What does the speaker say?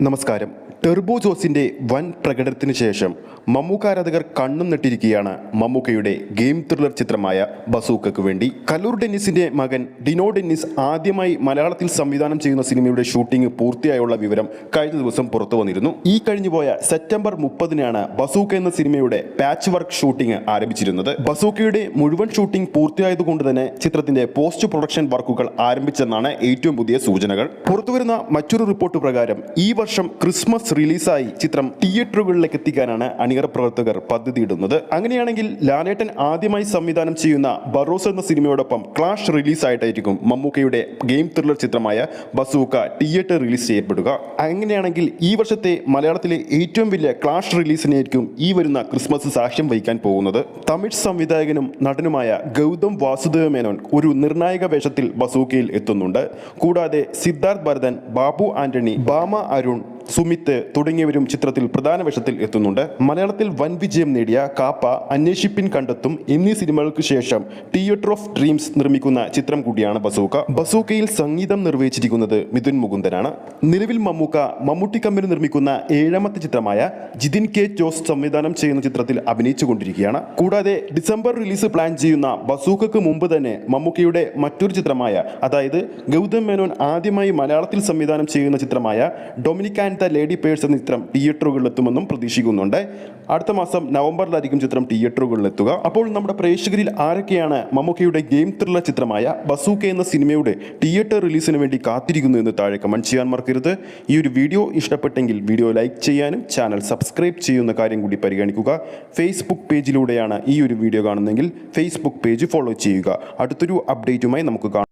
നമസ്കാരം. ടെർബോ ജോസിന്റെ വൻ പ്രകടനത്തിന് ശേഷം മമ്മൂക്ക ആരാധകർ കണ്ണും നട്ടിരിക്കുകയാണ് മമ്മൂക്കയുടെ ഗെയിം ത്രില്ലർ ചിത്രമായ ബസൂക്കു വേണ്ടി. കല്ലൂർ ഡെന്നിസിന്റെ മകൻ ഡിനോ ഡെന്നിസ് ആദ്യമായി മലയാളത്തിൽ സംവിധാനം ചെയ്യുന്ന സിനിമയുടെ ഷൂട്ടിംഗ് പൂർത്തിയായുള്ള വിവരം കഴിഞ്ഞ ദിവസം പുറത്തു വന്നിരുന്നു. ഈ കഴിഞ്ഞുപോയ സെപ്റ്റംബർ മുപ്പതിനാണ് ബസൂക്ക എന്ന സിനിമയുടെ പാച്ച് വർക്ക് ഷൂട്ടിംഗ് ആരംഭിച്ചിരുന്നത്. ബസൂക്കയുടെ മുഴുവൻ ഷൂട്ടിംഗ് പൂർത്തിയായതുകൊണ്ട് തന്നെ ചിത്രത്തിന്റെ പോസ്റ്റ് പ്രൊഡക്ഷൻ വർക്കുകൾ ആരംഭിച്ചെന്നാണ് ഏറ്റവും പുതിയ സൂചനകൾ. പുറത്തുവരുന്ന മറ്റൊരു റിപ്പോർട്ട് പ്രകാരം ഈ വർഷം ക്രിസ്മസ് റിലീസായി ചിത്രം തിയേറ്ററുകളിലേക്ക് എത്തിക്കാനാണ് അണിയറ പ്രവർത്തകർ പദ്ധതിയിടുന്നത്. അങ്ങനെയാണെങ്കിൽ ലാലേട്ടൻ ആദ്യമായി സംവിധാനം ചെയ്യുന്ന ബറോസ് എന്ന സിനിമയോടൊപ്പം ക്ലാഷ് റിലീസായിട്ടായിരിക്കും മമ്മൂക്കയുടെ ഗെയിം ത്രില്ലർ ചിത്രമായ ബസൂക്ക തിയേറ്റർ റിലീസ് ചെയ്യപ്പെടുക. അങ്ങനെയാണെങ്കിൽ ഈ വർഷത്തെ മലയാളത്തിലെ ഏറ്റവും വലിയ ക്ലാഷ് റിലീസിനായിരിക്കും ഈ വരുന്ന ക്രിസ്മസ് സാക്ഷ്യം വഹിക്കാൻ പോകുന്നത്. തമിഴ് സംവിധായകനും നടനുമായ ഗൗതം വാസുദേവ മേനോൻ ഒരു നിർണായക വേഷത്തിൽ ബസൂക്കയിൽ എത്തുന്നുണ്ട്. കൂടാതെ സിദ്ധാർത്ഥ് ഭരതൻ ബാബു ആന്റണി ബാമ അരുൺ സുമിത്ത് തുടങ്ങിയവരും ചിത്രത്തിൽ പ്രധാന വേഷത്തിൽ എത്തുന്നുണ്ട്. മലയാളത്തിൽ വൻ വിജയം നേടിയ കാപ്പ അന്വേഷിപ്പിൻ കണ്ടെത്തും എന്നീ സിനിമകൾക്ക് ശേഷം തിയേറ്റർ ഓഫ് ഡ്രീംസ് നിർമ്മിക്കുന്ന ചിത്രം കൂടിയാണ് ബസൂക്ക. ബസൂക്കയിൽ സംഗീതം നിർവഹിച്ചിരിക്കുന്നത് മിഥുൻ മുകുന്ദനാണ്. നിലവിൽ മമ്മൂക്ക മമ്മൂട്ടി കമ്പനി നിർമ്മിക്കുന്ന ഏഴാമത്തെ ചിത്രമായ ജിതിൻ കെ ജോസ് സംവിധാനം ചെയ്യുന്ന ചിത്രത്തിൽ അഭിനയിച്ചുകൊണ്ടിരിക്കുകയാണ്. കൂടാതെ ഡിസംബർ റിലീസ് പ്ലാൻ ചെയ്യുന്ന ബസൂക്കക്ക് മുമ്പ് തന്നെ മമ്മൂക്കയുടെ മറ്റൊരു ചിത്രമായ അതായത് ഗൗതം മേനോൻ ആദ്യമായി മലയാളത്തിൽ സംവിധാനം ചെയ്യുന്ന ചിത്രമായ Dominic and the lady purse എന്ന ചിത്രം തിയേറ്ററുകളിൽ എത്തുമെന്നും പ്രതീക്ഷിക്കുന്നുണ്ട്. അടുത്ത മാസം നവംബറിലായിരിക്കും ചിത്രം തിയേറ്ററുകളിൽ എത്തുക അപ്പോൾ നമ്മുടെ പ്രേക്ഷകരിൽ ആരൊക്കെയാണ് മമ്മൂക്കയുടെ ഗെയിം ത്രില്ലർ ചിത്രമായ ബസൂക്ക എന്ന സിനിമയുടെ തിയേറ്റർ റിലീസിന് വേണ്ടി കാത്തിരിക്കുന്നു എന്ന് താഴെ കമന്റ് ചെയ്യാൻ മറക്കരുത്. ഈ ഒരു വീഡിയോ ഇഷ്ടപ്പെട്ടെങ്കിൽ വീഡിയോ ലൈക്ക് ചെയ്യാനും ചാനൽ സബ്സ്ക്രൈബ് ചെയ്യുന്ന കാര്യം കൂടി പരിഗണിക്കുക. ഫേസ്ബുക്ക് പേജിലൂടെയാണ് ഈ ഒരു വീഡിയോ കാണുന്നതെങ്കിൽ ഫേസ്ബുക്ക് പേജ് ഫോളോ ചെയ്യുക. അടുത്തൊരു അപ്ഡേറ്റുമായി നമുക്ക് കാണാം.